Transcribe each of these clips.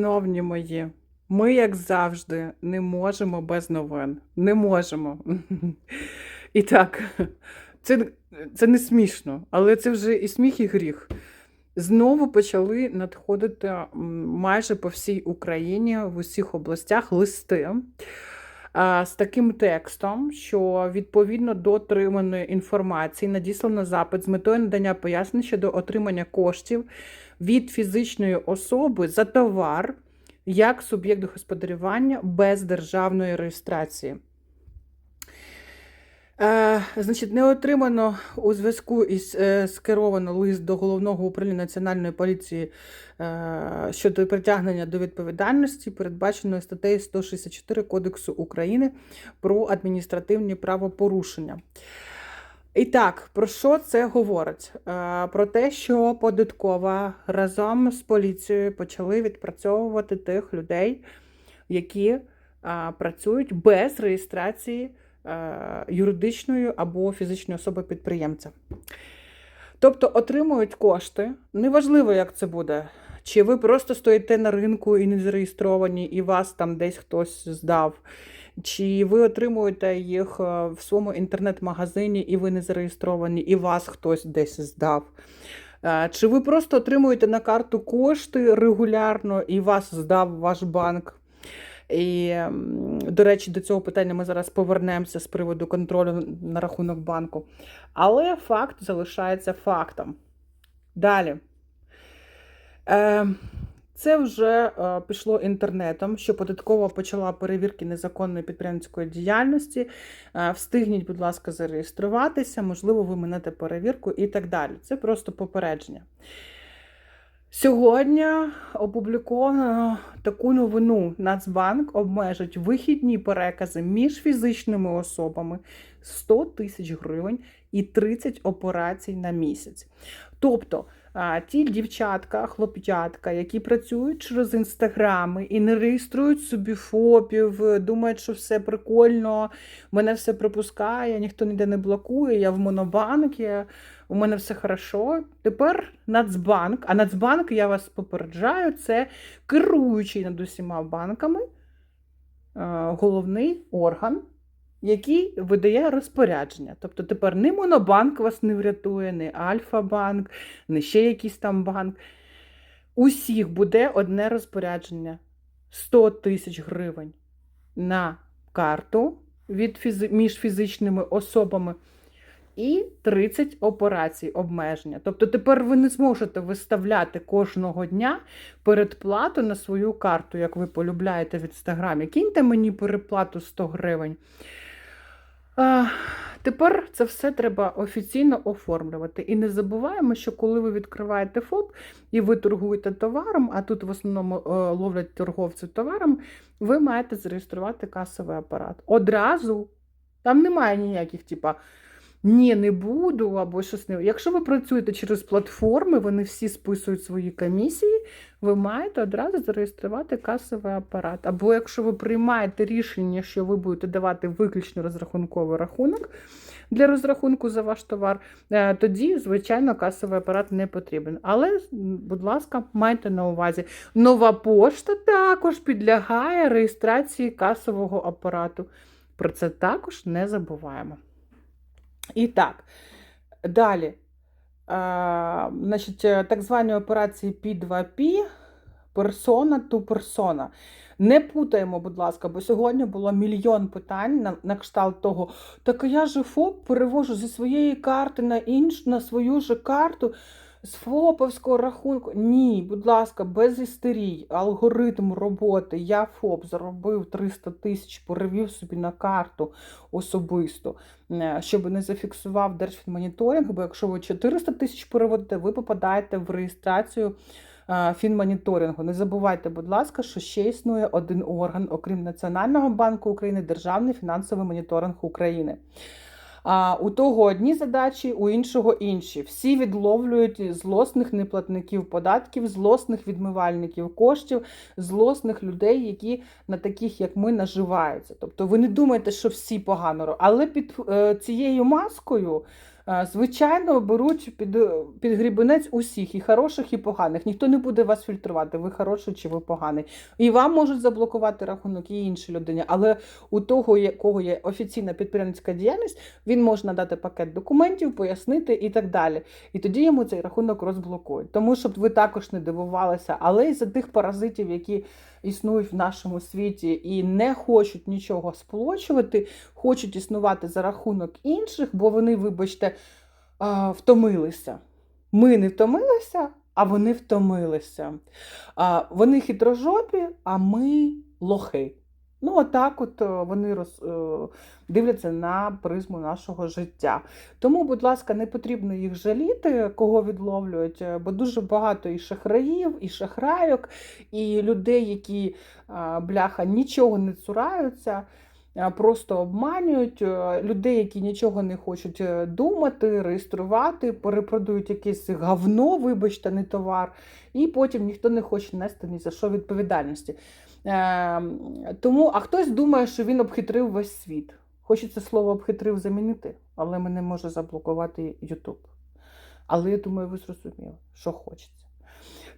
Шановні мої, ми, як завжди, не можемо без новин. Не можемо. І так, це, це не смішно, але це вже і сміх, і гріх. Знову почали надходити майже по всій Україні в усіх областях листи з таким текстом, що відповідно до отриманої інформації надіслано запит з метою надання пояснень щодо отримання коштів від фізичної особи за товар як суб'єкт господарювання без державної реєстрації. Е, значить, не отримано у зв'язку із е, скеровано лист до головного управління національної поліції е, щодо притягнення до відповідальності, передбаченої статтею 164 Кодексу України про адміністративні правопорушення. І так, про що це говорить? Про те, що податкова разом з поліцією почали відпрацьовувати тих людей, які працюють без реєстрації юридичної або фізичної особи підприємця. Тобто отримують кошти, неважливо, як це буде. Чи ви просто стоїте на ринку і не зареєстровані, і вас там десь хтось здав, чи ви отримуєте їх е, в своєму інтернет-магазині, і ви не зареєстровані, і вас хтось десь здав. Е, Чи ви просто отримуєте на карту кошти регулярно і вас здав ваш банк? І, до речі, до цього питання ми зараз повернемося з приводу контролю на рахунок банку. Але факт залишається фактом. Далі. Е, Це вже е, пішло інтернетом, що податкова почала перевірки незаконної підприємницької діяльності. Е, Встигніть, будь ласка, зареєструватися, можливо, ви минете перевірку і так далі. Це просто попередження. Сьогодні опубліковано таку новину. Нацбанк обмежить вихідні перекази між фізичними особами 100 тисяч гривень і 30 операцій на місяць. Тобто ті дівчатка, хлоп'ятка, які працюють через інстаграми і не реєструють собі фопів, думають, що все прикольно, мене все пропускає, ніхто ніде не блокує, я в монобанкі, у мене все хорошо. Тепер Нацбанк, а Нацбанк, я вас попереджаю, це керуючий над усіма банками, е, головний орган який видає розпорядження. Тобто тепер ні Монобанк вас не врятує, ні Альфа-банк, ні ще якийсь там банк. Усіх буде одне розпорядження: 100 тисяч гривень на карту від фізи... між фізичними особами. І 30 операцій обмеження. Тобто тепер ви не зможете виставляти кожного дня передплату на свою карту, як ви полюбляєте в інстаграмі. Киньте мені переплату 100 гривень. Тепер це все треба офіційно оформлювати. І не забуваємо, що коли ви відкриваєте ФОП і ви торгуєте товаром, а тут в основному е, ловлять торговці товаром, ви маєте зареєструвати касовий апарат. Одразу там немає ніяких, типа. Ні, не буду, або щось не. Якщо ви працюєте через платформи, вони всі списують свої комісії, ви маєте одразу зареєструвати касовий апарат. Або якщо ви приймаєте рішення, що ви будете давати виключно розрахунковий рахунок для розрахунку за ваш товар, е, тоді, звичайно, касовий апарат не потрібен. Але, будь ласка, майте на увазі, нова пошта також підлягає реєстрації касового апарату. Про це також не забуваємо. І так, далі. Значить, так звані операції P2P, персона ту персона. Не путаємо, будь ласка, бо сьогодні було мільйон питань на, на кшталт того, так я же ФОП перевожу зі своєї карти на іншу, на свою же карту з ФОПовського рахунку. Ні, будь ласка, без істерій, алгоритм роботи. Я ФОП заробив 300 тисяч, перевів собі на карту особисто, е, щоб не зафіксував Держфінмоніторинг, бо якщо ви 400 тисяч переводите, ви попадаєте в реєстрацію. е, Фінмоніторингу. Не забувайте, будь ласка, що ще існує один орган, окрім Національного банку України, Державний фінансовий моніторинг України. А у того одні задачі, у іншого інші. Всі відловлюють злосних неплатників податків, злосних відмивальників коштів, злосних людей, які на таких, як ми, наживаються. Тобто ви не думаєте, що всі погано. Але під е, цією маскою Звичайно, беруть під, під грібенець усіх, і хороших, і поганих. Ніхто не буде вас фільтрувати, ви хороший чи ви поганий. І вам можуть заблокувати рахунок, і іншій людині. Але у того, у кого є офіційна підприємницька діяльність, він може надати пакет документів, пояснити і так далі. І тоді йому цей рахунок розблокують. Тому щоб ви також не дивувалися, але із-за тих паразитів, які існують в нашому світі і не хочуть нічого сплочувати, хочуть існувати за рахунок інших, бо вони, вибачте, втомилися. Ми не втомилися, а вони втомилися. Вони хитрожопі, а ми лохи. Ну, отак от е, вони роз, е, дивляться на призму нашого життя. Тому, будь ласка, не потрібно їх жаліти, кого відловлюють, е, бо дуже багато і шахраїв, і шахрайок, і людей, які бляха нічого не цураються, просто обманюють, людей, які нічого не хочуть думати, реєструвати, перепродають якесь говно, вибачте, не товар, і потім ніхто не хоче нести ні за що відповідальності. Е, тому, а хтось думає, що він обхитрив весь світ. Хочеться слово обхитрив замінити, але мене може заблокувати YouTube. Але я думаю, ви зрозуміли, що хочеться.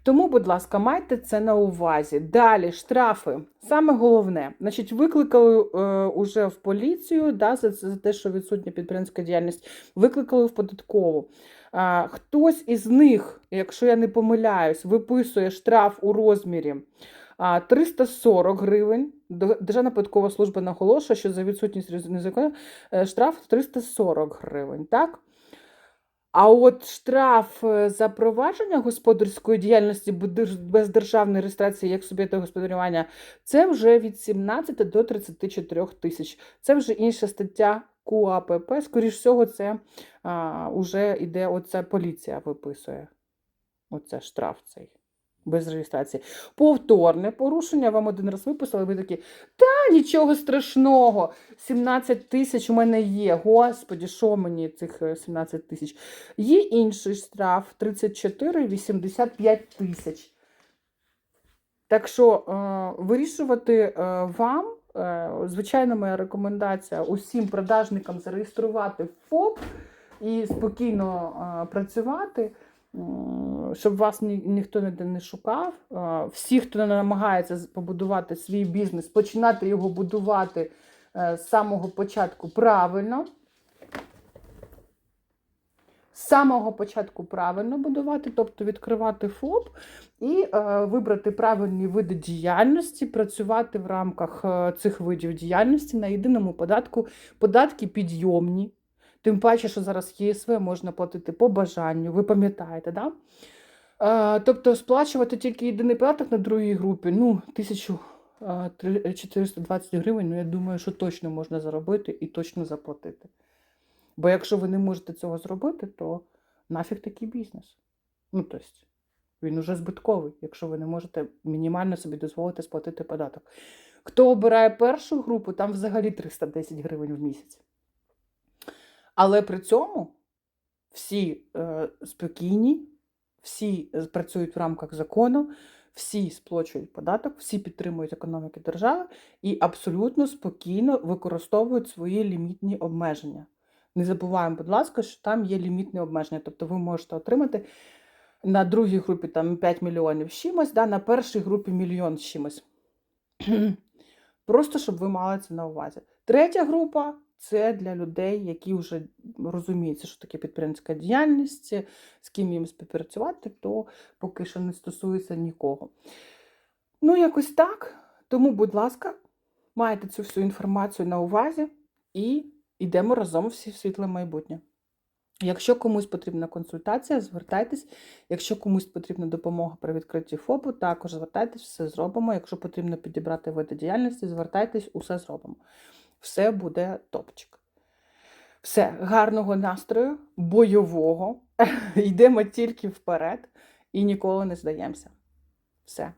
Тому, будь ласка, майте це на увазі. Далі штрафи. Саме головне, значить, викликали е, уже в поліцію да, за, за те, що відсутня підприємська діяльність, викликали в податкову. А, хтось із них, якщо я не помиляюсь, виписує штраф у розмірі 340 гривень. Державна податкова служба наголошує, що за відсутність незаконного е, штраф 340 гривень. Так? А от штраф е, за провадження господарської діяльності без- державної реєстрації як суб'єкта господарювання це вже від 17 до 34 тисяч. Це вже інша стаття КУАПП. Скоріш всього, це а, вже іде оця поліція виписує. Оце штраф цей. Без реєстрації. Повторне порушення вам один раз виписали, ви такі, та нічого страшного, 17 тисяч у мене є. Господі, що мені цих е, 17 тисяч? Є інший штраф 34,85 тисяч. Так що е, вирішувати е, вам, е, звичайно, моя рекомендація усім продажникам зареєструвати ФОП і спокійно е, працювати, щоб вас ні, ніхто ніде не шукав. Всі, хто намагається побудувати свій бізнес, починати його будувати е, з самого початку правильно. З самого початку правильно будувати, тобто відкривати ФОП і е, вибрати правильні види діяльності, працювати в рамках е, цих видів діяльності на єдиному податку. Податки підйомні. Тим паче, що зараз єСВ можна платити по бажанню, ви пам'ятаєте, да? Тобто сплачувати тільки єдиний податок на другій групі, ну, 1420 гривень, ну я думаю, що точно можна заробити і точно заплатити. Бо якщо ви не можете цього зробити, то нафіг такий бізнес. Ну, тобто, він уже збитковий, якщо ви не можете мінімально собі дозволити сплатити податок. Хто обирає першу групу, там взагалі 310 гривень в місяць. Але при цьому всі е, спокійні, всі е, працюють в рамках закону, всі сплачують податок, всі підтримують економіки держави і абсолютно спокійно використовують свої лімітні обмеження. Не забуваємо, будь ласка, що там є лімітне обмеження. Тобто ви можете отримати на другій групі там 5 мільйонів чимось, да, на першій групі мільйон з чимось. Просто щоб ви мали це на увазі. Третя група це для людей, які вже розуміються, що таке підприємська діяльність, з ким їм співпрацювати, то поки що не стосується нікого. Ну, якось так. Тому, будь ласка, майте цю всю інформацію на увазі і йдемо разом всі в світле майбутнє. Якщо комусь потрібна консультація, звертайтесь. Якщо комусь потрібна допомога при відкритті ФОПу, також звертайтесь, все зробимо. Якщо потрібно підібрати види діяльності, звертайтесь, усе зробимо. Все буде топчик. Все, гарного настрою, бойового. Йдемо тільки вперед і ніколи не здаємося. Все.